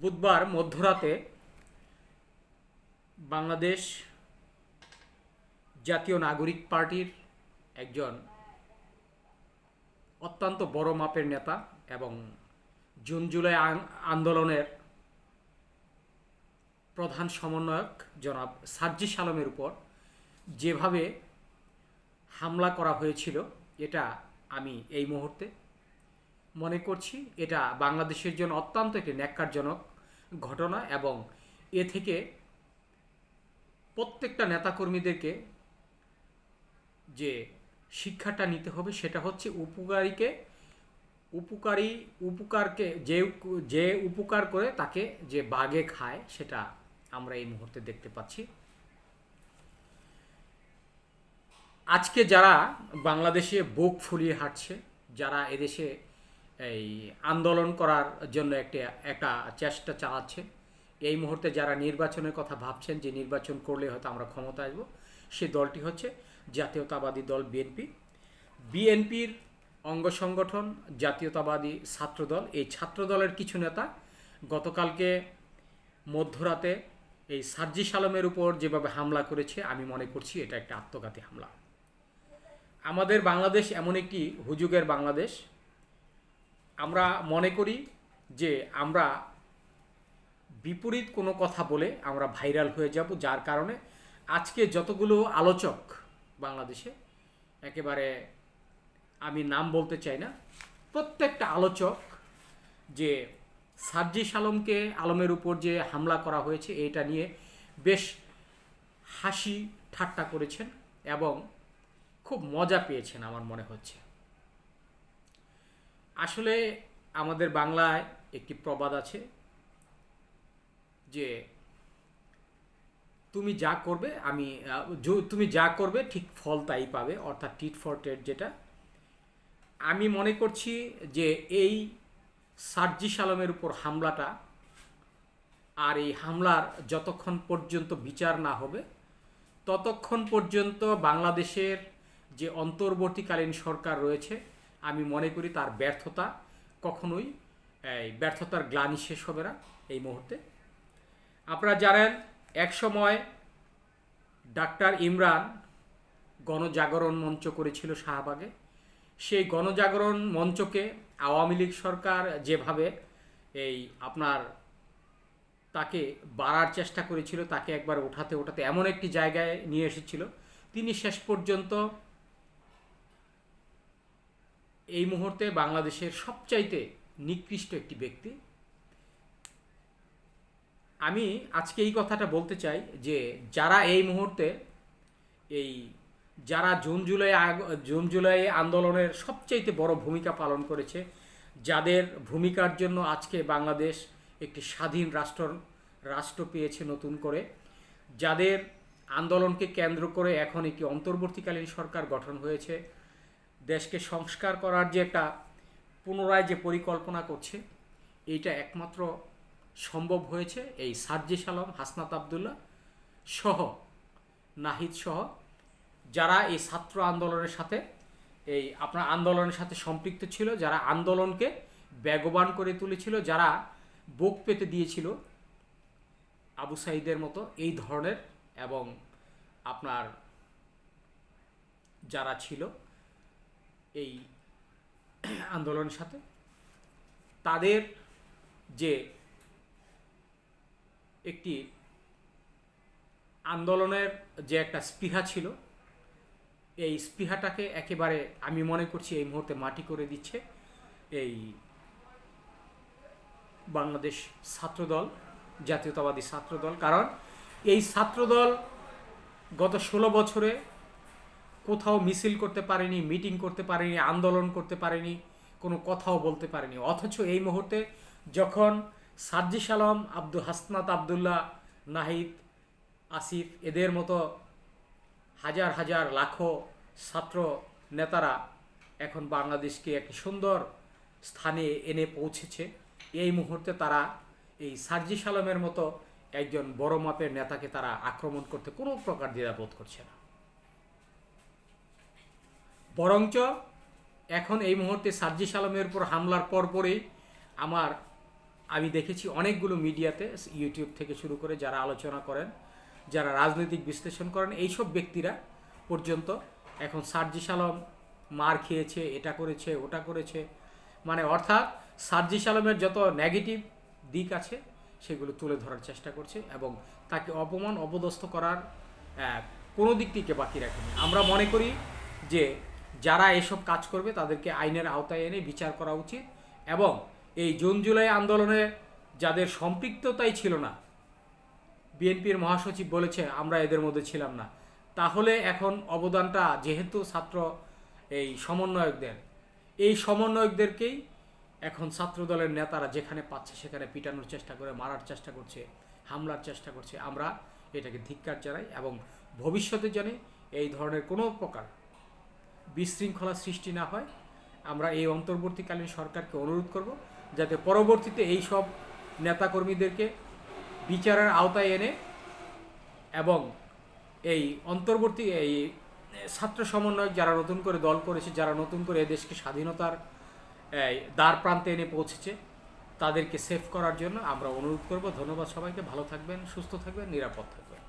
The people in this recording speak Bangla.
বুধবার মধ্যরাতে বাংলাদেশ জাতীয় নাগরিক পার্টির একজন অত্যন্ত বড় মাপের নেতা এবং জুন জুলাই আন- আন্দোলনের প্রধান সমন্বয়ক জনাব সার্জিস আলমের উপর যেভাবে হামলা করা হয়েছিল, এটা আমি এই মুহূর্তে মনে করছি, এটা বাংলাদেশের জন্য অত্যন্ত একটি ন্যাক্কারজনক ঘটনা এবং এ থেকে প্রত্যেকটা নেতাকর্মীদেরকে যে শিক্ষাটা নিতে হবে সেটা হচ্ছে উপকারীকে, উপকারী, উপকারকে, যে যে উপকার করে তাকে যে বাগে খায় সেটা আমরা এই মুহূর্তে দেখতে পাচ্ছি। আজকে যারা বাংলাদেশে বুক ফুলিয়ে হাঁটছে, যারা এদেশে এই আন্দোলন করার জন্য একটি, একটা চেষ্টা চালাচ্ছে। এই মুহূর্তে যারা নির্বাচনের কথা ভাবছেন, যে নির্বাচন করলে হয়তো আমরা ক্ষমতা আসব, সে দলটি হচ্ছে জাতীয়তাবাদী দল বিএনপি বিএনপির অঙ্গ সংগঠন জাতীয়তাবাদী ছাত্রদল। এই ছাত্রদলের কিছু নেতা গতকালকে মধ্যরাতে এই সার্জিস আলমের উপর যেভাবে হামলা করেছে, আমি মনে করছি এটা একটা আত্মঘাতী হামলা। আমাদের বাংলাদেশ এমন একটি হুজুগের বাংলাদেশ। আমরা মনে করি যে আমরা বিপরীত কোনো কথা বলে আমরা ভাইরাল হয়ে যাব, যার কারণে আজকে যতগুলো আলোচক বাংলাদেশে, একেবারে আমি নাম বলতে চাই না, প্রত্যেকটা আলোচক যে সার্জিস আলমকে আলমের উপর যে হামলা করা হয়েছে এটা নিয়ে বেশ হাসি ঠাট্টা করেছেন এবং খুব মজা পেয়েছেন আমার মনে হচ্ছে। আসলে আমাদের বাংলায় একটি প্রবাদ আছে যে তুমি যা করবে, আমি তুমি যা করবে ঠিক ফল তাই পাবে, অর্থাৎ টিট ফর টেট যেটা। আমি মনে করছি যে এই সার্জিস আলমের উপর হামলাটা আর এই হামলার যতক্ষণ পর্যন্ত বিচার না হবে, ততক্ষণ পর্যন্ত বাংলাদেশের যে অন্তর্বর্তীকালীন সরকার রয়েছে আমি মনে করি তার ব্যর্থতা কখনোই, এই ব্যর্থতার গ্লানি শেষ হবে না এই মুহূর্তে। আপনারা জানেন, এক সময় ডাক্তার ইমরান গণজাগরণ মঞ্চ করেছিল শাহবাগে। সেই গণজাগরণ মঞ্চকে আওয়ামী লীগ সরকার যেভাবে এই আপনার তাকে বাড়ার চেষ্টা করেছিল, তাকে একবার ওঠাতে ওঠাতে এমন একটি জায়গায় নিয়ে এসেছিল। তিনি শেষ পর্যন্ত এই মুহূর্তে বাংলাদেশের সবচাইতে নিকৃষ্ট একটি ব্যক্তি। আমি আজকে এই কথাটা বলতে চাই যে যারা এই মুহূর্তে এই যারা জুন জুলাই জুন জুলাই আন্দোলনের সবচাইতে বড় ভূমিকা পালন করেছে, যাদের ভূমিকার জন্য আজকে বাংলাদেশ একটি স্বাধীন রাষ্ট্র রাষ্ট্র পেয়েছে নতুন করে, যাদের আন্দোলনকে কেন্দ্র করে এখন একটি অন্তর্বর্তীকালীন সরকার গঠন হয়েছে দেশকে সংস্কার করার যে একটা পুনরায় যে পরিকল্পনা করছে, এইটা একমাত্র সম্ভব হয়েছে এই সার্জিস আলম, হাসনাত আবদুল্লাহ সহ, নাহিদ সহ, যারা এই ছাত্র আন্দোলনের সাথে, এই আপনার আন্দোলনের সাথে সম্পৃক্ত ছিল, যারা আন্দোলনকে বেগবান করে তুলেছিল, যারা বুক পেতে দিয়েছিল আবু সাইদের মতো এই ধরনের এবং আপনার যারা ছিল এই আন্দোলনের সাথে। তাদের যে একটি আন্দোলনের যে একটা স্পৃহা ছিল, এই স্পৃহাটাকে একেবারে আমি মনে করছি এই মুহূর্তে মাটি করে দিচ্ছে এই বাংলাদেশ ছাত্রদল, জাতীয়তাবাদী ছাত্রদল। কারণ এই ছাত্রদল গত ষোলো বছরে কোথাও মিছিল করতে পারেনি, মিটিং করতে পারেনি, আন্দোলন করতে পারেনি, কোনো কথাও বলতে পারেনি। অথচ এই মুহূর্তে যখন সার্জিস আলম, আব্দুল হাসনাত আবদুল্লাহ, নাহিদ, আসিফ এদের মতো হাজার হাজার লাখো ছাত্র নেতারা এখন বাংলাদেশকে একটি সুন্দর স্থানে এনে পৌঁছেছে, এই মুহূর্তে তারা এই সার্জিস আলমের মতো একজন বড় মাপের নেতাকে তারা আক্রমণ করতে কোনো প্রকার দ্বিধাবোধ করছে না। বরঞ্চ এখন এই মুহূর্তে সার্জিস আলমের উপর হামলার পরপরই আমার, আমি দেখেছি অনেকগুলো মিডিয়াতে, ইউটিউব থেকে শুরু করে যারা আলোচনা করেন, যারা রাজনৈতিক বিশ্লেষণ করেন, এইসব ব্যক্তিরা পর্যন্ত এখন সার্জিস আলম মার খেয়েছে, এটা করেছে, ওটা করেছে। মানে অর্থাৎ সার্জিস আলমের যত নেগেটিভ দিক আছে, সেগুলো তুলে ধরার চেষ্টা করছে এবং তাকে অপমান, অপদস্থ করার কোনো দিক থেকে বাকি রাখেনি। আমরা মনে করি যে যারা এসব কাজ করবে তাদেরকে আইনের আওতায় এনে বিচার করা উচিত এবং এই জুন জুলাই আন্দোলনে যাদের সম্পৃক্ততাই ছিল না, বিএনপির মহাসচিব বলেছে, আমরা এদের মধ্যে ছিলাম না। তাহলে এখন অবদানটা যেহেতু ছাত্র এই সমন্বয়কদের, এই সমন্বয়কদেরকেই এখন ছাত্র দলের নেতারা যেখানে পাচ্ছে সেখানে পিটানোর চেষ্টা করে, মারার চেষ্টা করছে, হামলার চেষ্টা করছে। আমরা এটাকে ধিক্কার জানাই এবং ভবিষ্যতে জানি এই ধরনের কোনো প্রকার বিশৃঙ্খলা সৃষ্টি না হয়, আমরা এই অন্তর্বর্তীকালীন সরকারকে অনুরোধ করব যাতে পরবর্তীতে এই সব নেতাকর্মীদেরকে বিচারের আওতায় এনে এবং এই অন্তর্বর্তী এই ছাত্র সমন্বয়ক যারা নতুন করে দল করেছে, যারা নতুন করে এদেশকে স্বাধীনতার দ্বার প্রান্তে এনে পৌঁছেছে, তাদেরকে সেভ করার জন্য আমরা অনুরোধ করব। ধন্যবাদ সবাইকে। ভালো থাকবেন, সুস্থ থাকবেন, নিরাপদ থাকবেন।